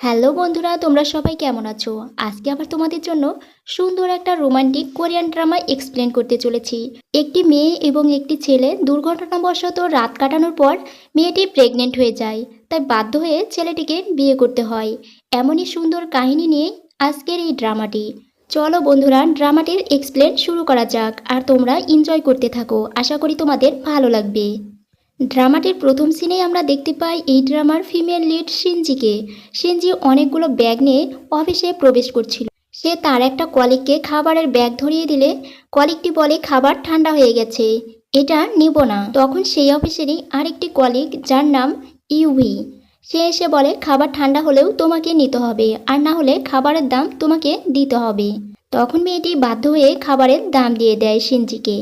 Hello বন্ধুরা, তোমরা সবাই কেমন আছো? আজকে আবার তোমাদের জন্য সুন্দর একটা রোমান্টিক কোরিয়ান ড্রামা এক্সপ্লেন করতে চলেছি। একটি মেয়ে এবং একটি ছেলে দুর্ঘটনাবশত রাত কাটানোর পর মেয়েটি প্রেগনেন্ট হয়ে যায়। তাই বাধ্য হয়ে ছেলেটিকে বিয়ে করতে হয়। এমনই সুন্দর কাহিনী নিয়ে আজকের এই ড্রামাটি। চলো বন্ধুরা, ড্রামাটির এক্সপ্লেন শুরু করা যাক আর তোমরা এনজয় করতে থাকো। আশা করি তোমাদের ভালো লাগবে। ড্রামাটির প্রথম সিনেই আমরা দেখতে পাই এই ড্রামার ফিমেল লিড সিনজিকে সিনজি অনেকগুলো ব্যাগ নিয়ে অফিসে প্রবেশ করছিল। সে তার একটা কলিককে খাবারের ব্যাগ ধরিয়ে দিলে কলিকটি বলে, খাবার ঠান্ডা হয়ে গেছে, এটা নিব না। তখন সেই অফিসেরই আরেকটি কলিক যার নাম ইউভি, সে এসে বলে, খাবার ঠান্ডা হলেও তোমাকে নিতে হবে, আর না হলে খাবারের দাম তোমাকে দিতে হবে। তখন মেয়েটি বাধ্য হয়ে খাবারের দাম দিয়ে দেয় সিনজিকে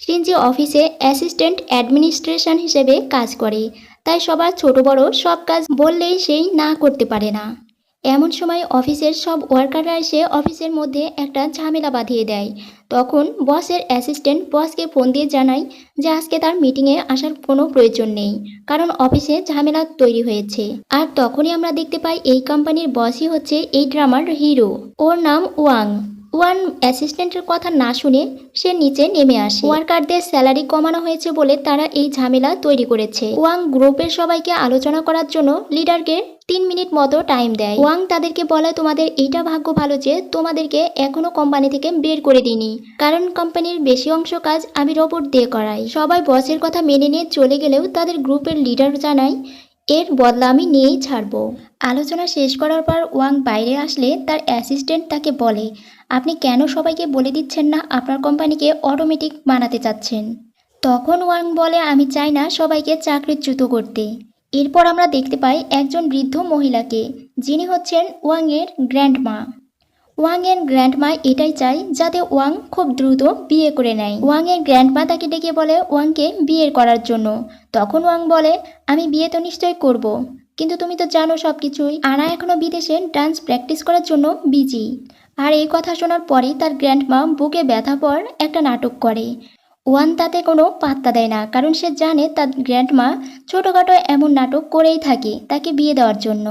সিনজি অফিসে অ্যাসিস্ট্যান্ট অ্যাডমিনিস্ট্রেশন হিসেবে কাজ করে। তাই সবার ছোট বড় সব কাজ বললেই সেই না করতে পারে না। এমন সময় অফিসের সব ওয়ার্কাররা এসে অফিসের মধ্যে একটা ঝামেলা বাঁধিয়ে দেয়। তখন বসের অ্যাসিস্ট্যান্ট বসকে ফোন দিয়ে জানায় যে আজকে তার মিটিংয়ে আসার কোনো প্রয়োজন নেই, কারণ অফিসে ঝামেলা তৈরি হয়েছে। আর তখনই আমরা দেখতে পাই এই কোম্পানির বসই হচ্ছে এই ড্রামার হিরো। ওর নাম ওয়াং। ওয়ান অ্যাসিস্ট্যান্টের কথা না শুনে সে নিচে নেমে আসে। ওয়ার্কারদের স্যালারি কমানো হয়েছে বলে তারা এই ঝামেলা তৈরি করেছে। ওয়াং গ্রুপের সবাইকে আলোচনা করার জন্য লিডারকে তিন মিনিট মতো টাইম দেয়। ওয়াং তাদেরকে বলে, তোমাদের এইটা ভাগ্য ভালো যে তোমাদেরকে এখনও কোম্পানি থেকে বের করে দিইনি। কারণ কোম্পানির বেশি অংশ কাজ আমি রোবট দিয়ে করাই। সবাই বসের কথা মেনে নিয়ে চলে গেলেও তাদের গ্রুপের লিডার জানায় এর বদলা আমি নিয়েই ছাড়ব। আলোচনা শেষ করার পর ওয়াং বাইরে আসলে তার অ্যাসিস্ট্যান্ট তাকে বলে, আপনি কেন সবাইকে বলে দিচ্ছেন না? আপনার কোম্পানিকে অটোমেটিক বানাতে চাচ্ছেন। তখন ওয়াং বলে, আমি চাই না সবাইকে চাকরিচ্যুত করতে। এরপর আমরা দেখতে পাই একজন বৃদ্ধ মহিলাকে, যিনি হচ্ছেন ওয়াংয়ের গ্র্যান্ডমা। ওয়াংয়ের গ্র্যান্ডমা এটাই চায় যাতে ওয়াং খুব দ্রুত বিয়ে করে নেয়। ওয়াং এর গ্র্যান্ডমা তাকে ডেকে বলে ওয়াংকে বিয়ে করার জন্য। তখন ওয়াং বলে, আমি বিয়ে তো নিশ্চয়ই করব। কিন্তু তুমি তো জানো সব কিছুই আনা এখনও বিদেশে ডান্স প্র্যাকটিস করার জন্য বিজি আর এই কথা শোনার পরেই তার গ্র্যান্ডমা বুকে ব্যথা পর একটা নাটক করে। ওয়ান তাতে কোনো পাত্তা দেয় না, কারণ সে জানে তার গ্র্যান্ডমা ছোটোখাটো এমন নাটক করেই থাকে তাকে বিয়ে দেওয়ার জন্য।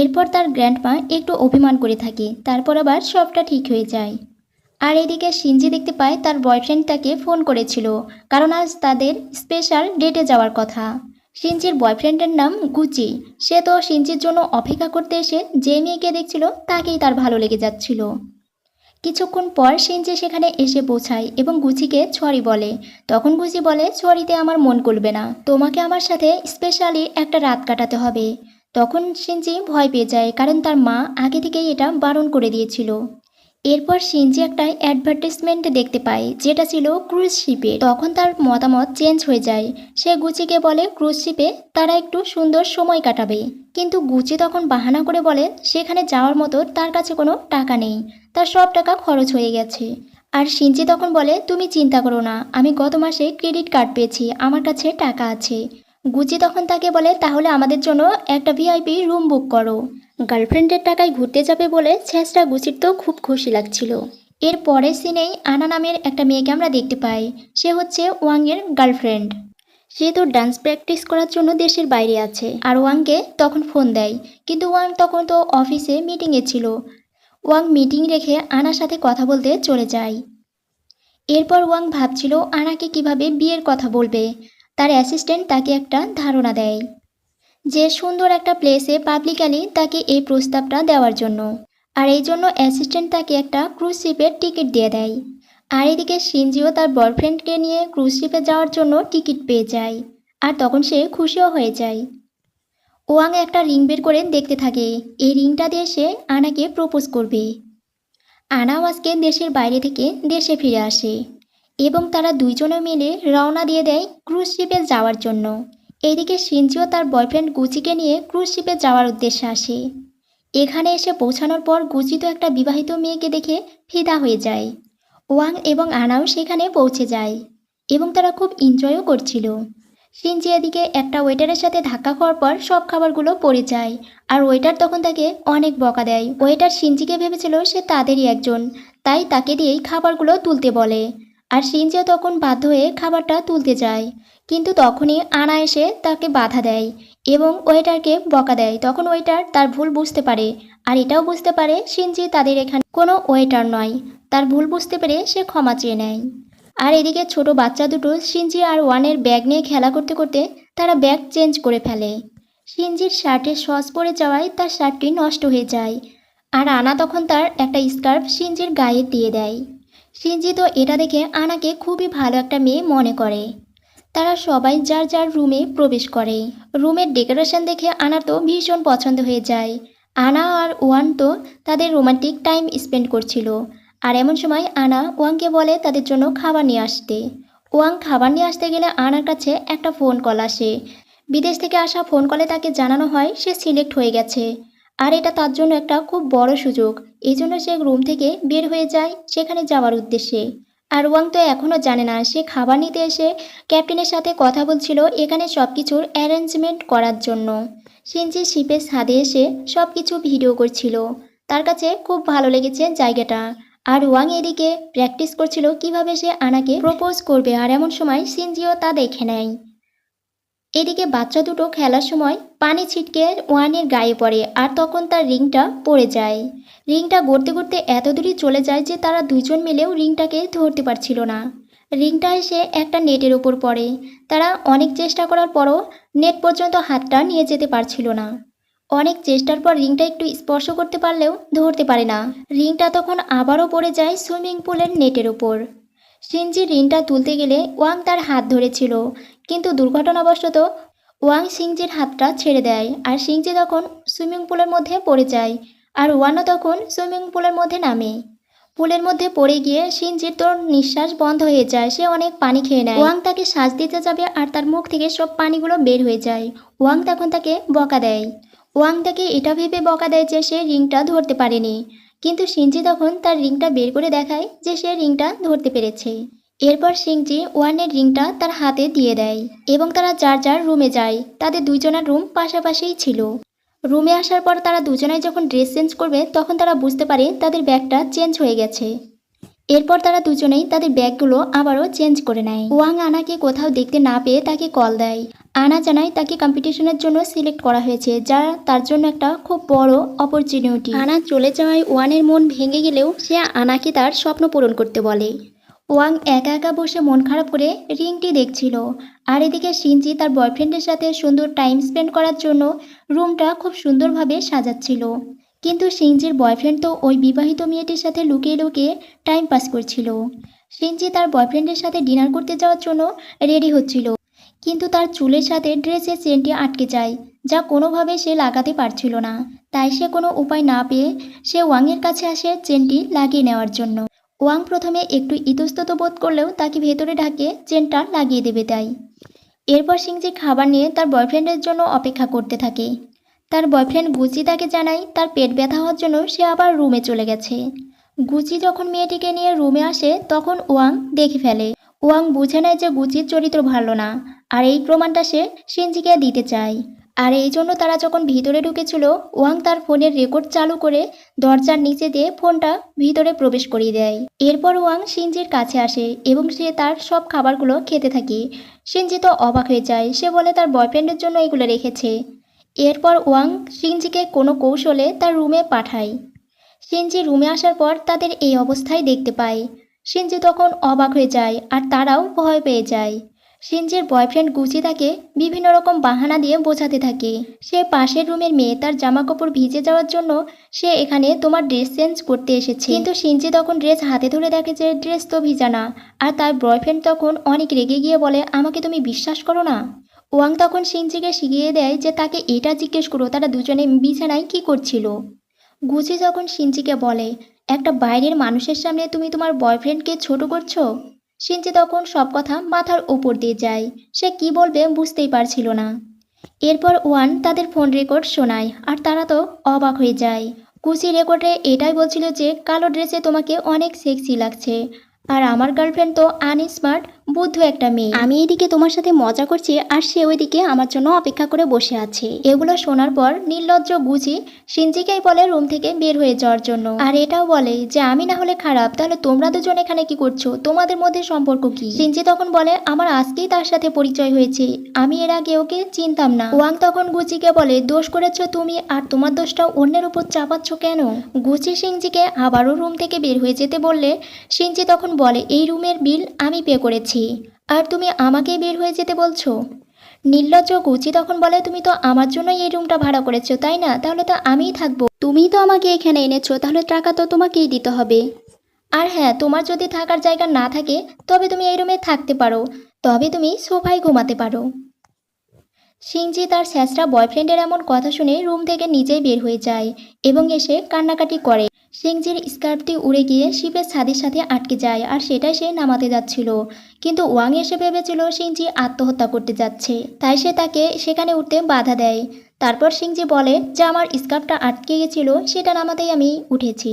এরপর তার গ্র্যান্ডমা একটু অভিমান করে থাকে, তারপর আবার সবটা ঠিক হয়ে যায়। আর এদিকে সিনজি দেখতে পায় তার বয়ফ্রেন্ড তাকে ফোন করেছিল, কারণ আজ তাদের স্পেশাল ডেটে যাওয়ার কথা। সিনজির বয়ফ্রেন্ডের নাম গুচি, সে তো সিনজির জন্য অপেক্ষা করতে এসে যে মেয়েকে দেখছিল তাকেই তার ভালো লেগে যাচ্ছিল। কিছুক্ষণ পর সিনজি সেখানে এসে পৌঁছায় এবং গুচিকে ছড়ি বলে। তখন গুচি বলে ছড়িতে আমার মন করবে না। তোমাকে আমার সাথে স্পেশালি একটা রাত কাটাতে হবে। তখন সিনজি ভয় পেয়ে যায় কারণ তার মা আগে থেকেই এটা বারণ করে দিয়েছিল। এরপর সিনজি একটা অ্যাডভার্টাইজমেন্ট দেখতে পায়, যেটা ছিল ক্রুজ শিপে তখন তার মতামত চেঞ্জ হয়ে যায়। সে গুচিকে বলে ক্রুজ শিপে তারা একটু সুন্দর সময় কাটাবে। কিন্তু গুচি তখন বাহানা করে বলে, সেখানে যাওয়ার মতো তার কাছে কোনো টাকা নেই। তার সব টাকা খরচ হয়ে গেছে। আর সিনজি তখন বলে, তুমি চিন্তা করো না, আমি গত মাসে ক্রেডিট কার্ড পেয়েছি, আমার কাছে টাকা আছে। গুচি তখন তাকে বলে, তাহলে আমাদের জন্য একটা ভিআইপি রুম বুক করো। গার্লফ্রেন্ডের টাকায় ঘুরতে যাবে বলে গুচির তো খুব খুশি লাগছিল। এর পরের সিনেই আনা নামের একটা মেয়েকে আমরা দেখতে পাই। সে হচ্ছে ওয়াংয়ের গার্লফ্রেন্ড। সে তো ডান্স প্র্যাকটিস করার জন্য দেশের বাইরে আছে। আর ওয়াংকে তখন ফোন দেয়। কিন্তু ওয়াং তখন তো অফিসে মিটিংয়ে ছিল। ওয়াং মিটিং রেখে আনার সাথে কথা বলতে চলে যায়। এরপর ওয়াং ভাবছিল আনাকে কীভাবে বিয়ের কথা বলবে। তার অ্যাসিস্ট্যান্ট তাকে একটা ধারণা দেয়। যে সুন্দর একটা প্লেসে পাবলিকালি তাকে এই প্রস্তাবটা দেওয়ার জন্য। আর এই জন্য অ্যাসিস্ট্যান্ট তাকে একটা ক্রুজ শিপের টিকিট দিয়ে দেয়। আর এদিকে সিনজিও তার বয়ফ্রেন্ডকে নিয়ে ক্রুজ শিপে যাওয়ার জন্য টিকিট পেয়ে যায়। আর তখন সে খুশিও হয়ে যায়। ওয়াং একটা রিং বের করে দেখতে থাকে। এই রিংটা দিয়ে সে আনাকে প্রপোজ করবে। আনাও আজকে দেশের বাইরে থেকে দেশে ফিরে আসে। এবং তারা দুইজনে মিলে রওনা দিয়ে দেয় ক্রুজ শিপে যাওয়ার জন্য। এদিকে সিনজিও তার বয়ফ্রেন্ড গুচিকে নিয়ে ক্রুজ শিপে যাওয়ার উদ্দেশ্যে আসে। এখানে এসে পৌঁছানোর পর গুচি তো একটা বিবাহিত মেয়েকে দেখে ফিদা হয়ে যায়। ওয়াং এবং আনাও সেখানে পৌঁছে যায় এবং তারা খুব এনজয়ও করছিল। সিনজি এদিকে একটা ওয়েটারের সাথে ধাক্কা খাওয়ার পর সব খাবারগুলো পড়ে যায় আর ওয়েটার তখন তাকে অনেক বকা দেয়। ওয়েটার সিনজিকে ভেবেছিল সে তাদেরই একজন, তাই তাকে দিয়েই খাবারগুলো তুলতে বলে। আর সিনজিও তখন বাধ্য হয়ে খাবারটা তুলতে যায়। কিন্তু তখনই আনা এসে তাকে বাধা দেয় এবং ওয়েটারকে বকা দেয়। তখন ওয়েটার তার ভুল বুঝতে পারে আর এটাও বুঝতে পারে সিনজি তাদের এখানে কোনো ওয়েটার নয়। তার ভুল বুঝতে পেরে সে ক্ষমা চেয়ে নেয়। আর এদিকে ছোট বাচ্চা দুটো সিনজি আর ওয়ানের ব্যাগ নিয়ে খেলা করতে করতে তারা ব্যাগ চেঞ্জ করে ফেলে। সিনজির শার্টের সস পড়ে যাওয়ায় তার শার্টটি নষ্ট হয়ে যায়। আর আনা তখন তার একটা স্কার্ফ সিনজির গায়ে দিয়ে দেয়। সিনজি তো এটা দেখে আনাকে খুবই ভালো একটা মেয়ে মনে করে। তারা সবাই যার যার রুমে প্রবেশ করে। রুমের ডেকোরেশন দেখে আনার তো ভীষণ পছন্দ হয়ে যায়। আনা আর ওয়ান তো তাদের রোমান্টিক টাইম স্পেন্ড করছিল। আর এমন সময় আনা ওয়াংকে বলে তাদের জন্য খাবার নিয়ে আসতে। ওয়াং খাবার নিয়ে আসতে গেলে আনার কাছে একটা ফোন কল আসে। বিদেশ থেকে আসা ফোন কলে তাকে জানানো হয় সে সিলেক্ট হয়ে গেছে। আর এটা তার জন্য একটা খুব বড় সুযোগ। এই জন্য সে রুম থেকে বের হয়ে যায় সেখানে যাওয়ার উদ্দেশ্যে। আর ওয়াং তো এখনও জানে না, সে খাবার নিতে এসে ক্যাপ্টেনের সাথে কথা বলছিল এখানে সব কিছুর অ্যারেঞ্জমেন্ট করার জন্য। সিনজি শিপের ছাদে এসে সব কিছু ভিডিও করছিল। তার কাছে খুব ভালো লেগেছে জায়গাটা। আর ওয়াং এদিকে প্র্যাকটিস করছিল কীভাবে সে আনাকে প্রপোজ করবে, আর এমন সময় সিনজিও তা দেখে নেয়। এদিকে বাচ্চা দুটো খেলার সময় পানি ছিটকে ওয়ানের গায়ে পড়ে আর তখন তার রিংটা পড়ে যায়। রিংটা গড়তে গড়তে এত দূরই চলে যায় যে তারা দুজন মিলেও রিংটাকে ধরতে পারছিল না। রিংটা এসে একটা নেটের উপর পড়ে। তারা অনেক চেষ্টা করার পরও নেট পর্যন্ত হাতটা নিয়ে যেতে পারছিল না। অনেক চেষ্টার পর রিংটা একটু স্পর্শ করতে পারলেও ধরতে পারে না। রিংটা তখন আবারও পড়ে যায় সুইমিং পুলের নেটের ওপর সিনজি রিংটা তুলতে গেলে ওয়াং তার হাত ধরেছিল। কিন্তু দুর্ঘটনাবশত ওয়াং সিংজির হাতটা ছেড়ে দেয় আর সিংজি তখন সুইমিং পুলের মধ্যে পড়ে যায় আর ওয়ানও তখন সুইমিং পুলের মধ্যে নামে। পুলের মধ্যে পড়ে গিয়ে সিনজির তোর নিঃশ্বাস বন্ধ হয়ে যায়, সে অনেক পানি খেয়ে নেয়। ওয়াং তাকে শ্বাস দিতে যাবে আর তার মুখ থেকে সব পানিগুলো বের হয়ে যায়। ওয়াং তখন তাকে বকা দেয়। ওয়াং তাকে এটা ভেবে বকা দেয় যে সে রিংটা ধরতে পারেনি। কিন্তু সিনজি তখন তার রিংটা বের করে দেখায় যে সে রিংটা ধরতে পেরেছে। এরপর সিংজি ওয়ানের রিংটা তার হাতে দিয়ে দেয় এবং তারা যার যার রুমে যায়। তাদের দুইজনের রুম পাশাপাশিই ছিল। রুমে আসার পর তারা দুজনাই যখন ড্রেস চেঞ্জ করবে, তখন তারা বুঝতে পারে তাদের ব্যাগটা চেঞ্জ হয়ে গেছে। এরপর তারা দুজনেই তাদের ব্যাগগুলো আবারও চেঞ্জ করে নেয়। ওয়াং আনাকে কোথাও দেখতে না পেয়ে তাকে কল দেয়। আনা জানায় তাকে কম্পিটিশনের জন্য সিলেক্ট করা হয়েছে, যা তার জন্য একটা খুব বড় অপরচুনিটি। আনা চলে যাওয়ায় ওয়ানের মন ভেঙে গেলেও সে আনাকে তার স্বপ্ন পূরণ করতে বলে। ওয়াং একা একা বসে মন খারাপ করে রিংটি দেখছিল। আর এদিকে সিনজি তার বয়ফ্রেন্ডের সাথে সুন্দর টাইম স্পেন্ড করার জন্য রুমটা খুব সুন্দরভাবে সাজাচ্ছিল। কিন্তু সিনজির বয়ফ্রেন্ড তো ওই বিবাহিত মেয়েটির সাথে লুকিয়ে লুকিয়ে টাইম পাস করছিল। সিনজি তার বয়ফ্রেন্ডের সাথে ডিনার করতে যাওয়ার জন্য রেডি হচ্ছিল। কিন্তু তার চুলের সাথে ড্রেসের চেনটি আটকে যায়, যা কোনোভাবে সে লাগাতে পারছিল না। তাই সে কোনো উপায় না পেয়ে সে ওয়াংয়ের কাছে আসে চেনটি লাগিয়ে নেওয়ার জন্য। ওয়াং প্রথমে একটু ইতস্তত বোধ করলেও তাকে ভেতরে ঢাকে চেনটা লাগিয়ে দেবে তাই। এরপর সিংজি খাবার নিয়ে তার বয়ফ্রেন্ডের জন্য অপেক্ষা করতে থাকে। তার বয়ফ্রেন্ড গুচি তাকে জানায় তার পেট ব্যথা হওয়ার জন্য সে আবার রুমে চলে গেছে। গুচি যখন মেয়েটিকে নিয়ে রুমে আসে, তখন ওয়াং দেখে ফেলে। ওয়াং বুঝে নেয় যে গুচির চরিত্র ভালো না, আর এই প্রমাণটা সে সিনজিকে দিতে চায়। আর এই জন্য তারা যখন ভিতরে ঢুকেছিল, ওয়াং তার ফোনের রেকর্ড চালু করে দরজার নিচে দিয়ে ফোনটা ভিতরে প্রবেশ করিয়ে দেয়। এরপর ওয়াং সিনজির কাছে আসে এবং সে তার সব খাবারগুলো খেতে থাকে। সিনজি তো অবাক হয়ে যায়, সে বলে তার বয়ফ্রেন্ডের জন্য এগুলো রেখেছে। এরপর ওয়াং সিনজিকে কোনো কৌশলে তার রুমে পাঠায়। সিনজি রুমে আসার পর তাদের এই অবস্থায় দেখতে পায়। সিনজি তখন অবাক হয়ে যায় আর তারাও ভয় পেয়ে যায়। সিনজির বয়ফ্রেন্ড গুচি তাকে বিভিন্ন রকম বাহানা দিয়ে বোঝাতে থাকে। সে পাশের রুমের মেয়ে তার জামা কাপড় ভিজে যাওয়ার জন্য সে এখানে তোমার ড্রেস চেঞ্জ করতে এসেছে। কিন্তু সিনজি তখন ড্রেস হাতে ধরে দেখে যে ড্রেস তো ভিজা না, আর তার বয়ফ্রেন্ড তখন অনেক রেগে গিয়ে বলে, আমাকে তুমি বিশ্বাস করো না? ওয়াং তখন সিনজিকে শিখিয়ে দেয় যে তাকে এটা জিজ্ঞেস করো, তারা দুজনে বিছানায় কি করছিল। গুচি যখন সিনজিকে বলে, একটা বাইরের মানুষের সামনে তুমি তোমার বয়ফ্রেন্ডকে ছোট করছ? সিনজি তখন সব কথা মাথার উপর দিয়ে যায়। সে কি বলবে বুঝতেই পারছিল না। এরপর ওয়ান তাদের ফোন রেকর্ড শোনায় আর তারা তো অবাক হয়ে যায়। কুচি রেকর্ডে এটাই বলছিল যে কালো ড্রেসে তোমাকে অনেক সেক্সি লাগছে। আর আমার গার্লফ্রেন্ড তো আনস্মার্ট বুদ্ধ একটা মেয়ে। আমি এদিকে তোমার সাথে মজা করছি আর সে ওইদিকে আমার জন্য অপেক্ষা করে বসে আছে। এগুলো শোনার পর নির্লজ্জ গুচি সিনজিকেই বলে রুম থেকে বের হয়ে যাওয়ার জন্য। আর এটাও বলে যে, আমি না হলে খারাপ। তাহলে তোমরা দুজন এখানে কি করছ? তোমাদের মধ্যে সম্পর্ক কি? সিনজি তখন বলে, আমার আজকেই তার সাথে পরিচয় হয়েছে। আমি এর আগে ওকে চিনতাম না। ওয়াং তখন গুচিকে বলে, দোষ করেছ তুমি আর তোমার দোষটা অন্যের উপর চাপাচ্ছ কেন? গুচি সিনজিকে আবারও রুম থেকে বের হয়ে যেতে বললে সিনজি তখন বলে, এই রুমের বিল আমি পে করেছি। আর তুমি আমাকেই বের হয়ে যেতে বলছো? নির্লজ্জ গুচি তখন বলে, তুমি তো আমার জন্যই এই রুমটা ভাড়া করেছ, তাই না? তাহলে তো আমিই থাকব। তুমি তো আমাকে এখানে এনেছো, তাহলে টাকা তো তোমাকেই দিতে হবে। আর হ্যাঁ তোমার যদি থাকার জায়গা না থাকে, তবে তুমি এই রুমে থাকতে পারো। তবে তুমি সোফায় ঘুমাতে পারো। সিংজি তার স্যাসরা বয়ফ্রেন্ডের এমন কথা শুনে রুম থেকে নিজেই বের হয়ে যায় এবং এসে কান্নাকাটি করে। সিংজির স্কার্ফটি উড়ে গিয়ে শিপের ছাদের সাথে আটকে যায় আর সেটাই সে নামাতে যাচ্ছিল। কিন্তু ওয়াং এসে ভেবেছিল সিংজি আত্মহত্যা করতে যাচ্ছে। তাই সে তাকে সেখানে উঠতে বাধা দেয়। তারপর সিংজি বলে, যে আমার স্কার্ফটা আটকে গেছিল সেটা নামাতেই আমি উঠেছি।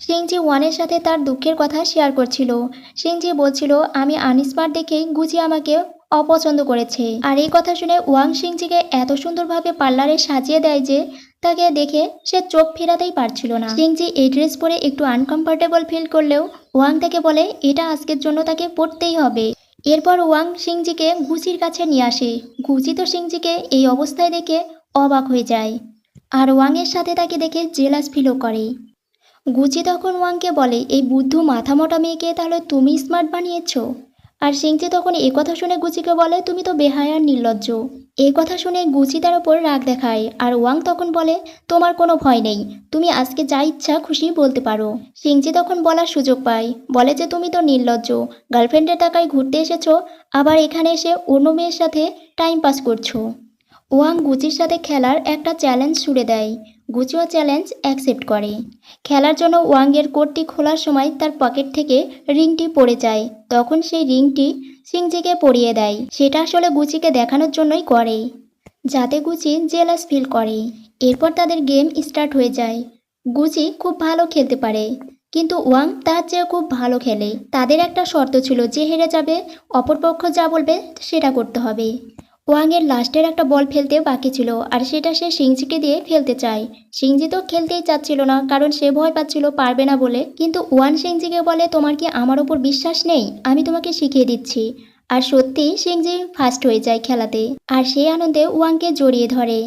সিংজি ওয়ানের সাথে তার দুঃখের কথা শেয়ার করছিল। সিংজি বলছিল, আমি আনস্মার্ট দেখেই গুজি আমাকে অপছন্দ করেছে। আর এই কথা শুনে ওয়াং সিংজিকে এত সুন্দরভাবে পার্লারে সাজিয়ে দেয় যে, তাকে দেখে সে চোখ ফেরাতেই পারছিল না। সিংজি এই ড্রেস পরে একটু আনকমফোর্টেবল ফিল করলেও ওয়াং তাকে বলে, এটা আজকের জন্য তাকে পড়তেই হবে। এরপর ওয়াং সিংজিকে গুচির কাছে নিয়ে আসে। গুচি তো সিংজিকে এই অবস্থায় দেখে অবাক হয়ে যায়। আর ওয়াংয়ের সাথে তাকে দেখে জেলাস ফিলও করে। গুচি তখন ওয়াংকে বলে, এই বুদ্ধ মাথা মোটা মেয়েকে তাহলে তুমি স্মার্ট বানিয়েছো? আর সিংচি তখন এ কথা শুনে গুচিকে বলে, তুমি তো বেহায়ার নির্লজ্জ। এই কথা শুনে গুচি তার ওপর রাগ দেখায়, আর ওয়াং তখন বলে, তোমার কোনো ভয় নেই। তুমি আজকে যা ইচ্ছা খুশি বলতে পারো। সিংচি তখন বলার সুযোগ পায়, বলে যে, তুমি তো নির্লজ্জ। গার্লফ্রেন্ডের টাকায় ঘুরতে এসেছ, আবার এখানে এসে অন্য মেয়ের সাথে টাইম পাস করছ। ওয়াং গুচির সাথে খেলার একটা চ্যালেঞ্জ ছুড়ে দেয়। গুচিও চ্যালেঞ্জ অ্যাকসেপ্ট করে। খেলার জন্য ওয়াংয়ের কোটটি খোলার সময় তার পকেট থেকে রিংটি পড়ে যায়। তখন সেই রিংটি সিংজিকে পরিয়ে দেয়। সেটা আসলে গুচিকে দেখানোর জন্যই করে। যাতে গুচি জেলাস ফিল করে। এরপর তাদের গেম স্টার্ট হয়ে যায়। গুচি খুব ভালো খেলতে পারে। কিন্তু ওয়াং তার চেয়ে খুব ভালো খেলে। তাদের একটা শর্ত ছিল যে হেরে যাবে, অপরপক্ষ যা বলবে সেটা করতে হবে। ওয়াংয়ের লাস্টের একটা বল ফেলতে বাকি ছিল, আর সেটা সে সিংজিকে দিয়ে ফেলতে চায়। সিংজি তো খেলতেই চাচ্ছিল না, কারণ সে ভয় পাচ্ছিল, পারবে না বলে। কিন্তু ওয়ান সিংজিকে বলে, তোমার কি আমার ওপর বিশ্বাস নেই? আমি তোমাকে শিখিয়ে দিচ্ছি। আর সত্যি সিংজি ফার্স্ট হয়ে যায় খেলাতে, আর সেই আনন্দে ওয়াংকে জড়িয়ে ধরে।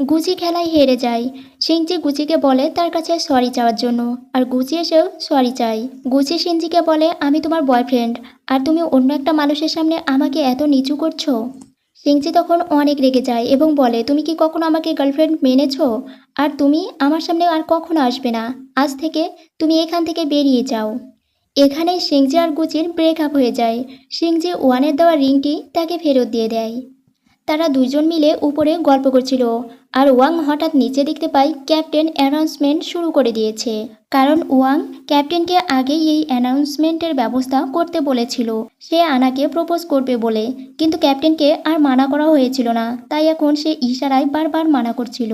গুচি খেলায় হেরে যায়। সিংজি গুচিকে বলে, তার কাছে সরি চাওয়ার জন্য। আর গুচি এসেও সরি চায়। গুচি সিংজিকে বলে, আমি তোমার বয়ফ্রেন্ড, আর তুমি অন্য একটা মানুষের সামনে আমাকে এত নিচু করছ? সিংজি তখন অনেক রেগে যায় এবং বলে, তুমি কি কখনো আমাকে গার্লফ্রেন্ড মেনেছো? আর তুমি আমার সামনে আর কখনো আসবে না। আজ থেকে তুমি এখান থেকে বেরিয়ে যাও। এখানেই সিংজি আর গুচির ব্রেকআপ হয়ে যায়। সিংজি ওয়ানের দেওয়া রিংটি তাকে ফেরত দিয়ে দেয়। তারা দুইজন মিলে উপরে গল্প করছিল। আর ওয়াং হঠাৎ নিচে দেখতে পায় ক্যাপ্টেন অ্যানাউন্সমেন্ট শুরু করে দিয়েছে। কারণ ওয়াং ক্যাপ্টেনকে আগেই এই অ্যানাউন্সমেন্টের ব্যবস্থা করতে বলেছিল। সে আনাকে প্রপোজ করবে বলে, কিন্তু ক্যাপ্টেনকে আর মানা করা হয়েছিল না, তাই এখন সে ইশারায় বারবার মানা করছিল।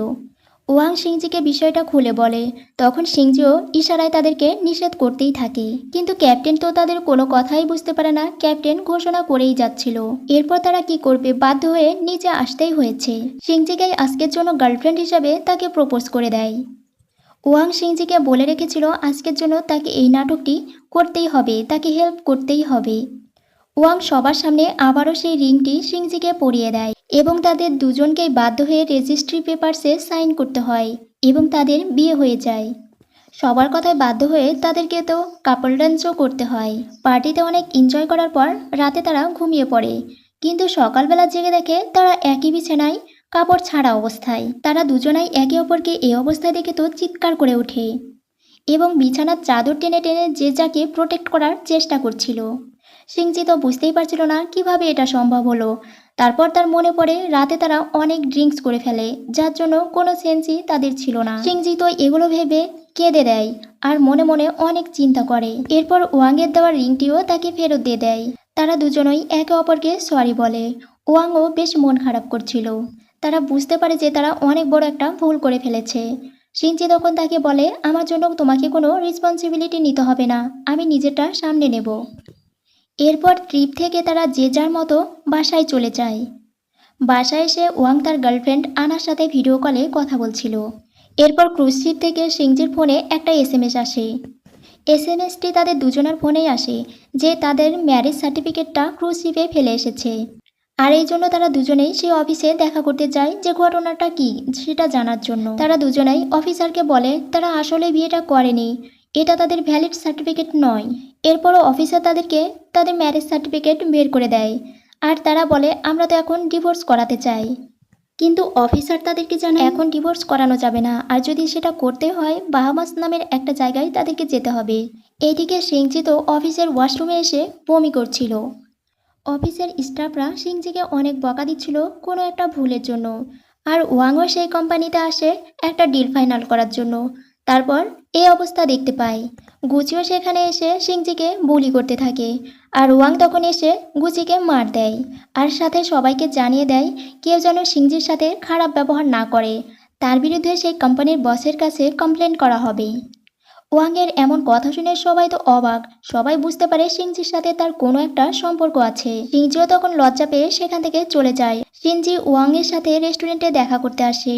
ওয়াং সিংজিকে বিষয়টা খুলে বলে, তখন সিংজিও ইশারায় তাদেরকে নিষেধ করতেই থাকে। কিন্তু ক্যাপ্টেন তো তাদের কোনো কথাই বুঝতে পারে না, ক্যাপ্টেন ঘোষণা করেই যাচ্ছিল। এরপর তারা কি করবে বাধ্য হয়ে নিচে আসতেই হয়েছে। সিংজিকে আজকের জন্য গার্লফ্রেন্ড হিসাবে তাকে প্রপোজ করে দেয়। ওয়াং সিংজিকে বলে রেখেছিল, আজকের জন্য তাকে এই নাটকটি করতেই হবে, তাকে হেল্প করতেই হবে। ওয়াং সবার সামনে আবারও সেই রিংটি সিংজিকে পরিয়ে দেয় এবং তাদের দুজনকেই বাধ্য হয়ে রেজিস্ট্রি পেপারসে সাইন করতে হয় এবং তাদের বিয়ে হয়ে যায়। সবার কথায় বাধ্য হয়ে তাদেরকে তো কাপল ডান্সও করতে হয়। পার্টিতে অনেক এনজয় করার পর রাতে তারা ঘুমিয়ে পড়ে। কিন্তু সকালবেলা জেগে দেখে তারা একই বিছানায় কাপড় ছাড়া অবস্থায়। তারা দুজনাই একে অপরকে এই অবস্থায় দেখে তো চিৎকার করে ওঠে। এবং বিছানার চাদর টেনে টেনে যে যাকে প্রোটেক্ট করার চেষ্টা করছিল। সিংজি তো বুঝতেই পারছিল না কীভাবে এটা সম্ভব হলো। তারপর তার মনে পড়ে, রাতে তারা অনেক ড্রিঙ্কস করে ফেলে, যার জন্য কোনো সেন্সই তাদের ছিল না। সিংজি তো এগুলো ভেবে কেঁদে দেয় আর মনে মনে অনেক চিন্তা করে। এরপর ওয়াংয়ের দেওয়া রিংটিও তাকে ফেরত দিয়ে দেয়। তারা দুজনই একে অপরকে সরি বলে। ওয়াংও বেশ মন খারাপ করছিল। তারা বুঝতে পারে যে তারা অনেক বড় একটা ভুল করে ফেলেছে। সিনজি তখন তাকে বলে, আমার জন্য তোমাকে কোনো রেসপন্সিবিলিটি নিতে হবে না, আমি নিজেরটা সামনে নেব। এরপর ট্রিপ থেকে তারা যে যার মতো বাসায় চলে যায়। বাসায় এসে ওয়াং তার গার্লফ্রেন্ড আনার সাথে ভিডিও কলে কথা বলছিল। এরপর ক্রুজ শিপ থেকে সিংজির ফোনে একটা এস এম এস আসে। এস এম এসটি তাদের দুজনের ফোনেই আসে, যে তাদের ম্যারেজ সার্টিফিকেটটা ক্রুজ শিপে ফেলে এসেছে। আর এই জন্য তারা দুজনেই সেই অফিসে দেখা করতে যায় যে ঘটনাটা কি, সেটা জানার জন্য। তারা দুজনেই অফিসারকে বলে, তারা আসলে বিয়েটা করেনি। এটা তাদের ভ্যালিড সার্টিফিকেট নয়। এরপরও অফিসার তাদেরকে তাদের ম্যারেজ সার্টিফিকেট বের করে দেয়। আর তারা বলে, আমরা তো এখন ডিভোর্স করাতে চাই। কিন্তু অফিসার তাদেরকে জানায়, এখন ডিভোর্স করানো যাবে না। আর যদি সেটা করতে হয়, বাহামাস নামের একটা জায়গায় তাদেরকে যেতে হবে। এইদিকে সিংজি তো অফিসের ওয়াশরুমে এসে বমি করছিল। অফিসের স্টাফরা সিংজিকে অনেক বকা দিচ্ছিল কোনো একটা ভুলের জন্য। আর ওয়াংও সেই কোম্পানিতে আসে একটা ডিল ফাইনাল করার জন্য। তারপর এই অবস্থা দেখতে পায়। গুচিও সেখানে এসে সিংজিকে বুলি করতে থাকে। আর ওয়াং তখন এসে গুচিকে মার দেয়। আর সাথে সবাইকে জানিয়ে দেয় কেউ যেন সিংজির সাথে খারাপ ব্যবহার না করে। তার বিরুদ্ধে সেই কোম্পানির বসের কাছে কমপ্লেন করা হবে। ওয়াংয়ের এমন কথা শুনে সবাই তো অবাক। সবাই বুঝতে পারে সিংজির সাথে তার কোনো একটা সম্পর্ক আছে। সিংজিও তখন লজ্জা পেয়ে সেখান থেকে চলে যায়। সিংজি ওয়াংয়ের সাথে রেস্টুরেন্টে দেখা করতে আসে।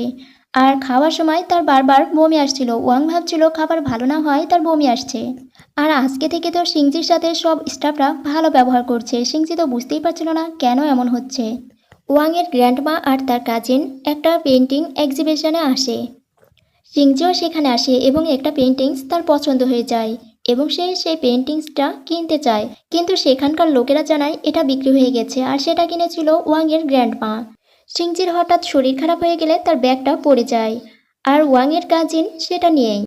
আর খাওয়ার সময় তার বারবার বমি আসছিল। ওয়াং ভাবছিল খাবার ভালো না হয় তার বমি আসছে। আর আজকে থেকে তো সিংজির সাথে সব স্টাফরা ভালো ব্যবহার করছে। সিংজি তো বুঝতেই পারছিল না কেন এমন হচ্ছে। ওয়াংয়ের গ্র্যান্ডমা আর তার কাজিন একটা পেন্টিং এক্সিবিশনে আসে। সিংজিও সেখানে আসে এবং একটা পেন্টিংস তার পছন্দ হয়ে যায় এবং সে সেই পেন্টিংসটা কিনতে চায়। কিন্তু সেখানকার লোকেরা জানায়, এটা বিক্রি হয়ে গেছে আর সেটা কিনেছিল ওয়াংয়ের গ্র্যান্ডমা সিংজির হঠাৎ শরীর খারাপ হয়ে গেলে তার ব্যাগটা পড়ে যায় আর ওয়াংয়ের কাজিন সেটা নিয়েই।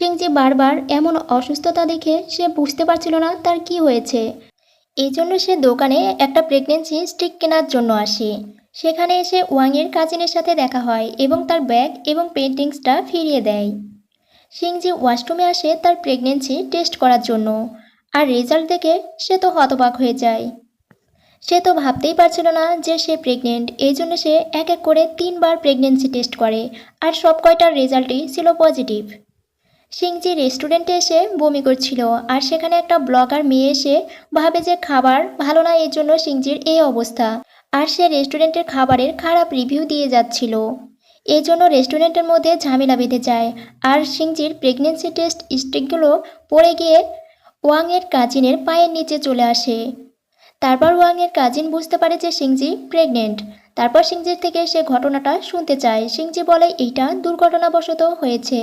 সিংজি বারবার এমন অসুস্থতা দেখে সে বুঝতে পারছিল না তার কি হয়েছে। এই জন্য সে দোকানে একটা প্রেগনেন্সি স্টিক কেনার জন্য আসে। সেখানে এসে ওয়াংয়ের কাজিনের সাথে দেখা হয় এবং তার ব্যাগ এবং পেন্টিংসটা ফিরিয়ে দেয়। সিংজি ওয়াশরুমে আসে তার প্রেগনেন্সি টেস্ট করার জন্য, আর রেজাল্ট দেখে সে তো হতবাক হয়ে যায়। সে তো ভাবতেই পারছিল না যে সে প্রেগনেন্ট, এই জন্য সে এক এক করে তিনবার প্রেগনেন্সি টেস্ট করে, আর সব কয়টার রেজাল্টই ছিল পজিটিভ। সিংজি রেস্টুরেন্টে এসে বমি করছিল, আর সেখানে একটা ব্লগার মেয়ে এসে ভাবে যে খাবার ভালো না এই জন্য সিংজির এই অবস্থা। আর সে রেস্টুরেন্টের খাবারের খারাপ রিভিউ দিয়ে যাচ্ছিল। এই জন্য রেস্টুরেন্টের মধ্যে ঝামেলা বেঁধে যায়। আর সিংজির প্রেগনেন্সি টেস্ট স্টিকগুলো পড়ে গিয়ে ওয়াংয়ের কাজিনের পায়ের নিচে চলে আসে। তারপর ওয়াংয়ের কাজিন বুঝতে পারে যে সিংজি প্রেগনেন্ট তারপর সিংজির থেকে সে ঘটনাটা শুনতে চায়। সিংজি বলে, এইটা দুর্ঘটনাবশত হয়েছে।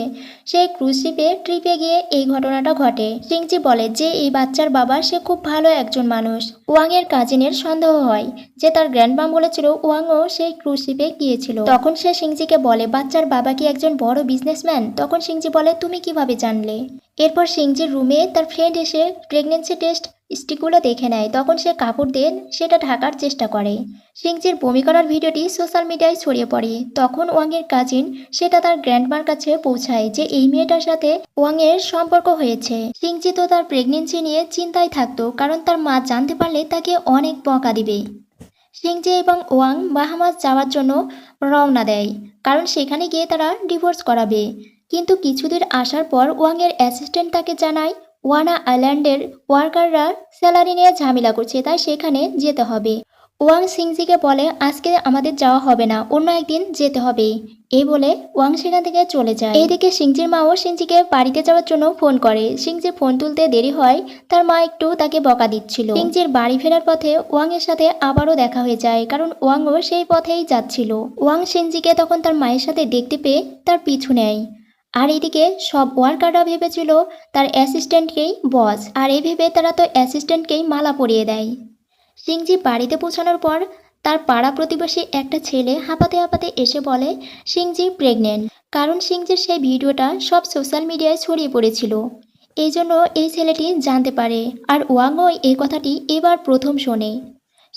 সে ক্রুজ শিপে ট্রিপে গিয়ে এই ঘটনাটা ঘটে। সিংজি বলে, যে এই বাচ্চার বাবা, সে খুব ভালো একজন মানুষ। ওয়াংয়ের কাজিনের সন্দেহ হয়। যে তার গ্র্যান্ডমাম বলেছিল, ওয়াংও সেই ক্রুজ শিপে গিয়েছিল। তখন সে সিংজিকে বলে, বাচ্চার বাবা কি একজন বড় বিজনেসম্যান? তখন সিংজি বলে, তুমি কীভাবে জানলে? এরপর সিংজির রুমে তার ফ্রেন্ড এসে প্রেগনেন্সি টেস্ট স্টিকগুলো দেখে নেয়। তখন সে কাপড় দিয়ে সেটা ঢাকার চেষ্টা করে। সিংজির বমি করার ভিডিওটি সোশ্যাল মিডিয়ায় ছড়িয়ে পড়ে। তখন ওয়াংয়ের কাজিন সেটা তার গ্র্যান্ডমার কাছে পৌঁছায় যে এই মেয়েটার সাথে ওয়াংয়ের সম্পর্ক হয়েছে। সিংজি তো তার প্রেগনেন্সি নিয়ে চিন্তায় থাকতো, কারণ তার মা জানতে পারলে তাকে অনেক বকা দিবে। সিংজি এবং ওয়াং বাহামাস যাওয়ার জন্য রওনা দেয়, কারণ সেখানে গিয়ে তারা ডিভোর্স করাবে। কিন্তু কিছুদিন আসার পর ওয়াংয়ের অ্যাসিস্ট্যান্ট তাকে জানায় ওয়ানা আইল্যান্ডের ওয়ার্কাররা স্যালারি নিয়ে ঝামেলা করছে, তাই সেখানে যেতে হবে। ওয়াং সিংজিকে বলে, আজকে আমাদের যাওয়া হবে না, অন্য একদিন যেতে হবে। এই বলে ওয়াং সেখান থেকে চলে যায়। এইদিকে সিংজির মাও সিংজিকে বাড়িতে যাওয়ার জন্য ফোন করে। সিংজির ফোন তুলতে দেরি হয়, তার মা একটু তাকে বকা দিচ্ছিল। সিংজির বাড়ি ফেরার পথে ওয়াং এর সাথে আবারও দেখা হয়ে যায়, কারণ ওয়াংও সেই পথেই যাচ্ছিল। ওয়াং সিংজিকে তখন তার মায়ের সাথে দেখতে পেয়ে তার পিছু নেয়। আর এদিকে সব ওয়ার্কাররা ভেবেছিল তার অ্যাসিস্ট্যান্টকেই বস, আর এই ভেবে তারা তো অ্যাসিস্ট্যান্টকেই মালা পরিয়ে দেয়। সিংজি বাড়িতে পৌঁছানোর পর তার পাড়া প্রতিবেশী একটা ছেলে হাঁপাতে হাঁপাতে এসে বলে, সিংজি প্রেগনেন্ট। কারণ সিংজির সেই ভিডিওটা সব সোশ্যাল মিডিয়ায় ছড়িয়ে পড়েছিল। এই জন্য এই ছেলেটি জানতে পারে। আর ওয়াংও এই কথাটি এবার প্রথম শোনে।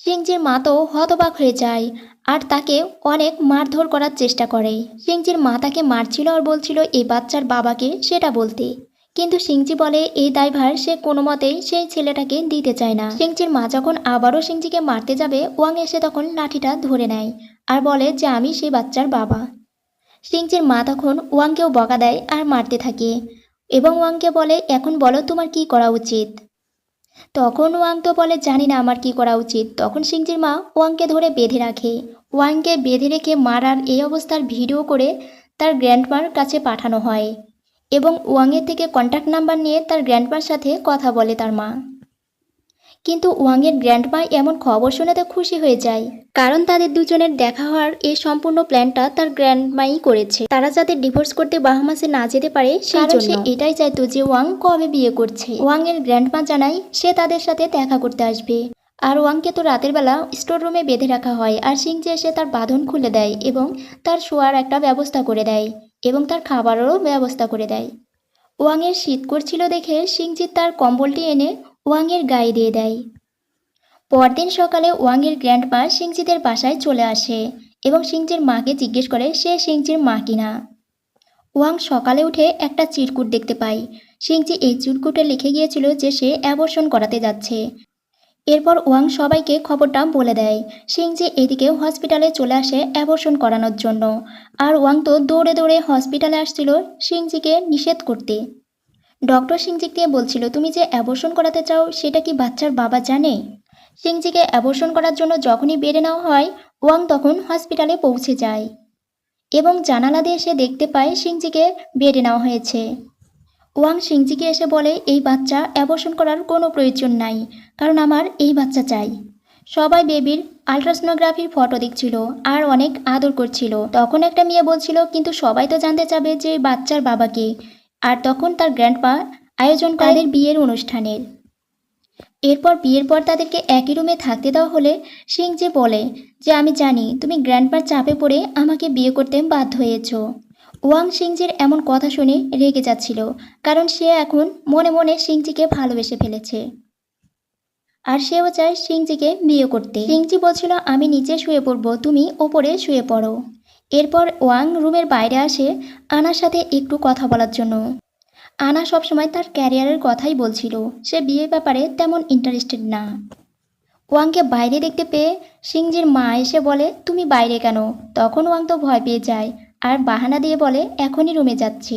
সিংজির মা তো হতবাক হয়ে যায় আর তাকে অনেক মারধর করার চেষ্টা করে। সিংজির মা তাকে মারছিল আর বলছিল এই বাচ্চার বাবাকে সেটা বলতে। কিন্তু সিংজি বলে, এই দায়ভার সে কোনো মতেই সেই ছেলেটাকে দিতে চায় না। সিংজির মা যখন আবারও সিংজিকে মারতে যাবে, ওয়াং এসে তখন লাঠিটা ধরে নেয় আর বলে যে, আমি সেই বাচ্চার বাবা। সিংজির মা তখন ওয়াংকেও বকা দেয় আর মারতে থাকে এবং ওয়াংকে বলে, এখন বলো তোমার কি করা উচিত? তখন ওয়াং তো বলে, জানি না আমার কি করা উচিত। তখন সিংজির মা ওয়াংকে ধরে বেঁধে রাখে। ওয়াংকে বেঁধে রেখে মারার এই অবস্থার ভিডিও করে তার গ্র্যান্ডমার কাছে পাঠানো হয় এবং ওয়াংয়ের থেকে কন্ট্যাক্ট নাম্বার নিয়ে তার গ্র্যান্ডমার সাথে কথা বলে তার মা। কিন্তু ওয়াংয়ের গ্র্যান্ডমা এমন খবর শুনে তো খুশি হয়ে যায়। কারণ তাদের দুজনের দেখা হওয়ার এই সম্পূর্ণ প্ল্যানটা তার গ্র্যান্ডমাই করেছে। তারা যাতে ডিভোর্স করতে বাহামাসে না যেতে পারে সেই জন্য সে এটাই চাইতো যে ওয়াং কবে বিয়ে করছে। ওয়াং এর গ্র্যান্ডমা জানায় সে তাদের সাথে দেখা করতে আসবে। আর ওয়াংকে তো রাতের বেলা স্টোর রুমে বেঁধে রাখা হয় আর সিংজি এসে তার বাঁধন খুলে দেয় এবং তার শোয়ার একটা ব্যবস্থা করে দেয় এবং তার খাবারেরও ব্যবস্থা করে দেয়। ওয়াংয়ের শীত করছিল দেখে সিংজিৎ তার কম্বলটি এনে ওয়াংয়ের গায়ে দিয়ে দেয়। পরদিন সকালে ওয়াংয়ের গ্র্যান্ডমা সিংজিতের বাসায় চলে আসে এবং সিংজির মাকে জিজ্ঞেস করে, সে সিংজির মা কিনা ওয়াং সকালে উঠে একটা চিরকুট দেখতে পায়। সিংজি এই চিরকুটে লিখে গিয়েছিল যে সে অ্যাবর্ষণ করাতে যাচ্ছে। এরপর ওয়াং সবাইকে খবরটা বলে দেয় সিংজি এদিকে হসপিটালে চলে আসে অ্যাবর্ষণ করানোর জন্য। আর ওয়াং তো দৌড়ে দৌড়ে হসপিটালে আসছিল সিংজিকে নিষেধ করতে। ডক্টর সিংজিকে বলছিল, তুমি যে অ্যাবর্ষণ করাতে চাও, সেটা কি বাচ্চার বাবা জানে? সিংজিকে অ্যাবর্ষণ করার জন্য যখনই বেড়ে নেওয়া হয়, ওয়াং তখন হসপিটালে পৌঁছে যায়। এবং জানালা দিয়ে সে দেখতে পায় সিংজিকে বেড়ে নেওয়া হয়েছে। ওয়াং সিংজিকে এসে বলে, এই বাচ্চা অ্যাবর্ষণ করার কোনো প্রয়োজন নাই, কারণ আমার এই বাচ্চা চাই। সবাই বেবির আলট্রাসোনোগ্রাফির ফটো দেখছিল আর অনেক আদর করছিল। তখন একটা মেয়ে বলছিল, কিন্তু সবাই তো জানতে চাবে যে বাচ্চার বাবাকে আর তখন তার গ্র্যান্ডপা আয়োজন তাদের বিয়ের অনুষ্ঠানের। এরপর বিয়ের পর তাদেরকে একই রুমে থাকতে দেওয়া হলে সিংজি বলে যে, আমি জানি তুমি গ্র্যান্ডপার চাপে পড়ে আমাকে বিয়ে করতে বাধ্য হয়েছ। ওয়াং সিংজির এমন কথা শুনে রেগে যাচ্ছিল, কারণ সে এখন মনে মনে সিংজিকে ভালোবেসে ফেলেছে। আর সেও চায় সিংজিকে বিয়ে করতে। সিংজি বলছিল, আমি নিচে শুয়ে পড়ব, তুমি ওপরে শুয়ে পড়ো। এরপর ওয়াং রুমের বাইরে আসে আনার সাথে একটু কথা বলার জন্য। আনা সবসময় তার ক্যারিয়ারের কথাই বলছিল। সে বিয়ের ব্যাপারে তেমন ইন্টারেস্টেড না। ওয়াংকে বাইরে দেখতে পেয়ে সিংজির মা এসে বলে, তুমি বাইরে কেন? তখন ওয়াং তো ভয় পেয়ে যায় আর বাহানা দিয়ে বলে, এখনই রুমে যাচ্ছি।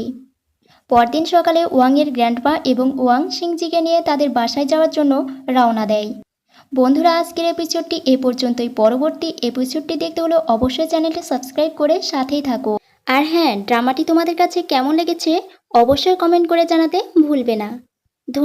পরদিন সকালে ওয়াংয়ের গ্র্যান্ডপা এবং ওয়াং সিংজিকে নিয়ে তাদের বাসায় যাওয়ার জন্য রওনা দেয়। বন্ধুরা, আজকের এপিসোডটি এ পর্যন্তই। পরবর্তী এপিসোডটি দেখতে হলে অবশ্যই চ্যানেলটি সাবস্ক্রাইব করে সাথেই থাকো। আর হ্যাঁ ড্রামাটি তোমাদের কাছে কেমন লেগেছে অবশ্যই কমেন্ট করে জানাতে ভুলবে না। ধন্যবাদ।